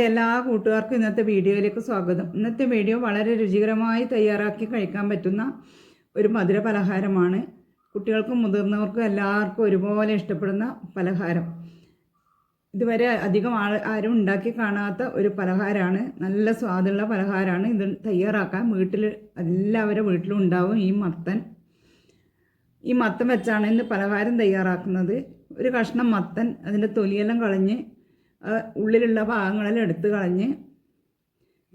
എന്റെ എല്ലാ കൂട്ടുകാർക്കും ഇന്നത്തെ വീഡിയോയിലേക്ക് സ്വാഗതം. ഇന്നത്തെ വീഡിയോ വളരെ രുചികരമായി തയ്യാറാക്കി കഴിക്കാൻ പറ്റുന്ന ഒരു മധുര പലഹാരമാണ് കുട്ടികൾക്കും മുതിർന്നവർക്കും എല്ലാവർക്കും ഒരുപോലെ ഇഷ്ടപ്പെടുന്ന പലഹാരം. ഇതുവരെ അധികം ആൾ ആരും ഉണ്ടാക്കി കാണാത്ത ഒരു പലഹാരമാണ്. നല്ല സ്വാദുള്ള പലഹാരമാണ്. ഇത് തയ്യാറാക്കാൻ വീട്ടിൽ എല്ലാവരും വീട്ടിലും ഉണ്ടാവും ഈ മത്തൻ. ഈ മത്തൻ വെച്ചാണ് ഇന്ന് പലഹാരം തയ്യാറാക്കുന്നത്. ഒരു കഷ്ണം മത്തൻ അതിന്റെ തൊലിയെല്ലാം കളഞ്ഞ് ഉള്ളിലുള്ള ഭാഗങ്ങളെല്ലാം എടുത്തു കളഞ്ഞ്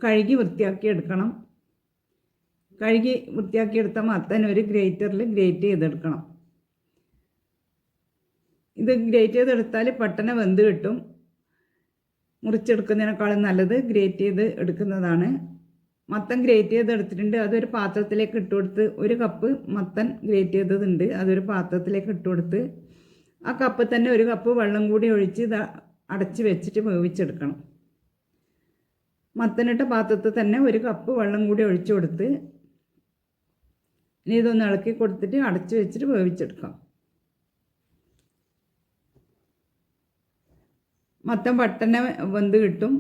കഴുകി വൃത്തിയാക്കി എടുക്കണം. കഴുകി വൃത്തിയാക്കി എടുത്താൽ മത്തൻ ഒരു ഗ്രേറ്ററിൽ ഗ്രേറ്റ് ചെയ്തെടുക്കണം. ഇത് ഗ്രേറ്റ് ചെയ്തെടുത്താൽ പെട്ടെന്ന് വെന്ത് കിട്ടും. മുറിച്ചെടുക്കുന്നതിനേക്കാളും നല്ലത് ഗ്രേറ്റ് ചെയ്ത് എടുക്കുന്നതാണ്. മത്തൻ ഗ്രേറ്റ് ചെയ്ത് എടുത്തിട്ടുണ്ട് അതൊരു പാത്രത്തിലേക്ക് ഇട്ട് കൊടുത്ത് ഒരു കപ്പ് മത്തൻ ഗ്രേറ്റ് ചെയ്തതുണ്ട്. അതൊരു പാത്രത്തിലേക്ക് ഇട്ട് കൊടുത്ത് ആ കപ്പ് തന്നെ ഒരു കപ്പ് വെള്ളം കൂടി ഒഴിച്ച് അടച്ച് വെച്ചിട്ട് വേവിച്ചെടുക്കണം. മത്തനിട്ട പാത്രത്തിൽ തന്നെ ഒരു കപ്പ് വെള്ളം കൂടി ഒഴിച്ചു കൊടുത്ത് ഇനി ഇതൊന്ന് ഇളക്കി കൊടുത്തിട്ട് അടച്ചു വെച്ചിട്ട് വേവിച്ചെടുക്കാം. മത്തം പെട്ടെന്ന് വെന്ത് കിട്ടും.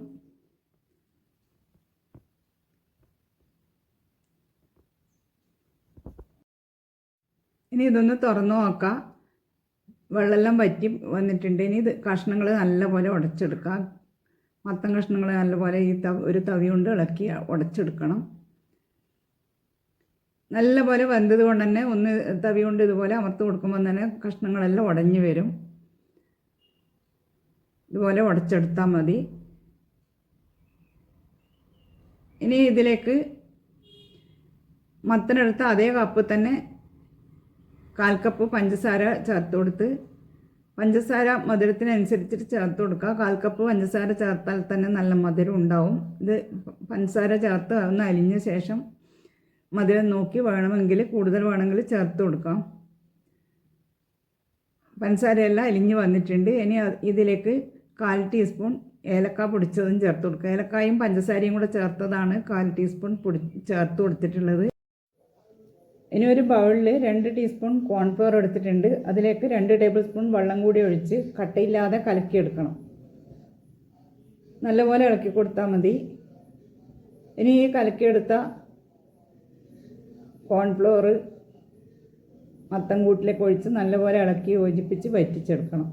ഇനി ഇതൊന്ന് തുറന്നു നോക്കാം. വെള്ളമെല്ലാം വറ്റി വന്നിട്ടുണ്ട്. ഇനി ഇത് കഷ്ണങ്ങൾ നല്ലപോലെ ഉടച്ചെടുക്കാം. മത്തം കഷ്ണങ്ങൾ നല്ലപോലെ ഈ തവ ഒരു തവി കൊണ്ട് ഇളക്കി ഉടച്ചെടുക്കണം. നല്ലപോലെ വെന്തത് കൊണ്ട് തന്നെ ഒന്ന് തവി കൊണ്ട് ഇതുപോലെ അമർത്ത് കൊടുക്കുമ്പോൾ തന്നെ കഷ്ണങ്ങളെല്ലാം ഉടഞ്ഞു വരും. ഇതുപോലെ ഉടച്ചെടുത്താൽ മതി. ഇനി ഇതിലേക്ക് മത്തനെടുത്ത അതേ കപ്പ് തന്നെ കാൽ കപ്പ് പഞ്ചസാര ചേർത്ത് കൊടുത്ത് പഞ്ചസാര മധുരത്തിനനുസരിച്ചിട്ട് ചേർത്ത് കൊടുക്കുക. കാൽ കപ്പ് പഞ്ചസാര ചേർത്താൽ തന്നെ നല്ല മധുരം ഉണ്ടാവും. ഇത് പഞ്ചസാര ചേർത്ത് ഒന്ന് അലിഞ്ഞ ശേഷം മധുരം നോക്കി വേണമെങ്കിൽ കൂടുതൽ വേണമെങ്കിൽ ചേർത്ത് കൊടുക്കാം. പഞ്ചസാരയെല്ലാം അലിഞ്ഞ് വന്നിട്ടുണ്ട്. ഇനി ഇതിലേക്ക് കാൽ ടീസ്പൂൺ ഏലക്ക പൊടിച്ചതും ചേർത്ത് കൊടുക്കുക. ഏലക്കായും പഞ്ചസാരയും കൂടെ ചേർത്തതാണ് കാൽ ടീസ്പൂൺ പൊടി ചേർത്ത് കൊടുത്തിട്ടുള്ളത്. ഇനി ഒരു ബൗളിൽ രണ്ട് ടീസ്പൂൺ കോൺഫ്ലോർ എടുത്തിട്ടുണ്ട്. അതിലേക്ക് രണ്ട് ടേബിൾ സ്പൂൺ വെള്ളം കൂടി ഒഴിച്ച് കട്ടയില്ലാതെ കലക്കിയെടുക്കണം. നല്ലപോലെ ഇളക്കി കൊടുത്താൽ മതി. ഇനി ഈ കലക്കിയെടുത്ത കോൺഫ്ലോർ മത്തം കൂട്ടിലേക്ക് ഒഴിച്ച് നല്ലപോലെ ഇളക്കി യോജിപ്പിച്ച് വറ്റിച്ചെടുക്കണം.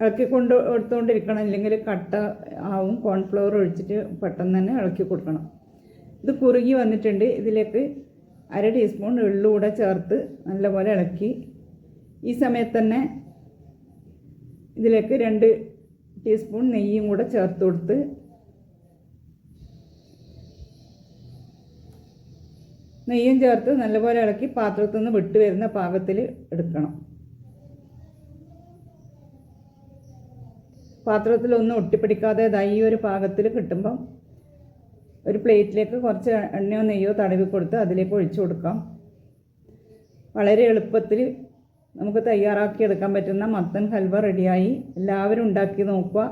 ഇളക്കി കൊണ്ട് എടുത്തുകൊണ്ടിരിക്കണം ഇല്ലെങ്കിൽ കട്ട ആവും. കോൺഫ്ലവർ ഒഴിച്ചിട്ട് പെട്ടെന്ന് തന്നെ ഇളക്കി കൊടുക്കണം. ഇത് കുറുകി വന്നിട്ടുണ്ട്. ഇതിലേക്ക് അര ടീസ്പൂൺ എള്ളുകൂടെ ചേർത്ത് നല്ലപോലെ ഇളക്കി. ഈ സമയത്ത് തന്നെ ഇതിലേക്ക് രണ്ട് ടീസ്പൂൺ നെയ്യും കൂടെ ചേർത്ത് കൊടുത്ത് നെയ്യും ചേർത്ത് നല്ലപോലെ ഇളക്കി പാത്രത്തിൽ നിന്ന് വിട്ട് വരുന്ന പാകത്തിൽ എടുക്കണം. പാത്രത്തിലൊന്നും ഒട്ടിപ്പിടിക്കാതെ ഈ ഒരു പാകത്തിൽ കിട്ടുമ്പം ഒരു പ്ലേറ്റിലേക്ക് കുറച്ച് എണ്ണയോ നെയ്യോ തടവി കൊടുത്ത് അതിലേക്ക് ഒഴിച്ചു കൊടുക്കാം. വളരെ എളുപ്പത്തിൽ നമുക്ക് തയ്യാറാക്കി എടുക്കാൻ പറ്റുന്ന മത്തൻ ഹൽവ റെഡിയായി. എല്ലാവരും ഉണ്ടാക്കി നോക്കുക.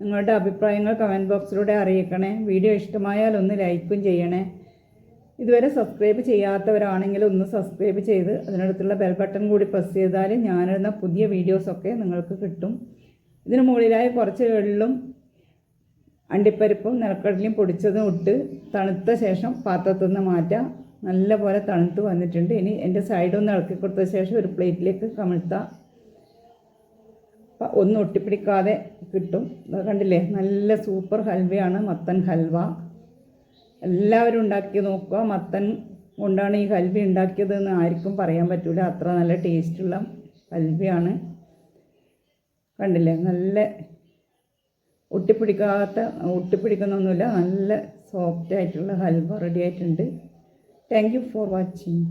നിങ്ങളുടെ അഭിപ്രായങ്ങൾ കമന്റ് ബോക്സിലൂടെ അറിയിക്കണേ. വീഡിയോ ഇഷ്ടമായാൽ ഒന്ന് ലൈക്കും ചെയ്യണേ. ഇതുവരെ സബ്സ്ക്രൈബ് ചെയ്യാത്തവരാണെങ്കിൽ ഒന്ന് സബ്സ്ക്രൈബ് ചെയ്ത് അതിനടുത്തുള്ള ബെൽ ബട്ടൺ കൂടി പ്രസ് ചെയ്താൽ ഞാനിടുന്ന പുതിയ വീഡിയോസൊക്കെ നിങ്ങൾക്ക് കിട്ടും. ഇതിന് മുകളിലായി കുറച്ച് എള്ളും അണ്ടിപ്പരിപ്പും നിലക്കടലയും പൊടിച്ചതും ഇട്ട് തണുത്ത ശേഷം പാത്രത്തിൽ നിന്ന് മാറ്റാം. നല്ലപോലെ തണുത്ത് വന്നിട്ടുണ്ട്. ഇനി എന്റെ സൈഡ് ഒന്ന് ഇളക്കി കൊടുത്ത ശേഷം ഒരു പ്ലേറ്റിലേക്ക് കമിഴ്ത്താം. ഒന്നും ഒട്ടിപ്പിടിക്കാതെ കിട്ടും. കണ്ടില്ലേ? നല്ല സൂപ്പർ ഹൽവയാണ് മത്തൻ ഹൽവ. എല്ലാവരും ഉണ്ടാക്കി നോക്കുക. മത്തൻ കൊണ്ടാണ് ഈ ഹൽവ ഉണ്ടാക്കിയതെന്ന് ആർക്കും പറയാൻ പറ്റില്ല അത്ര നല്ല ടേസ്റ്റുള്ള ഹൽവയാണ്. കണ്ടില്ലേ? നല്ല ഒട്ടിപ്പിടിക്കാത്ത ഒട്ടിപ്പിടിക്കുന്നൊന്നുമില്ല നല്ല സോഫ്റ്റ് ആയിട്ടുള്ള ഹൽവ റെഡി ആയിട്ടുണ്ട്. Thank you for watching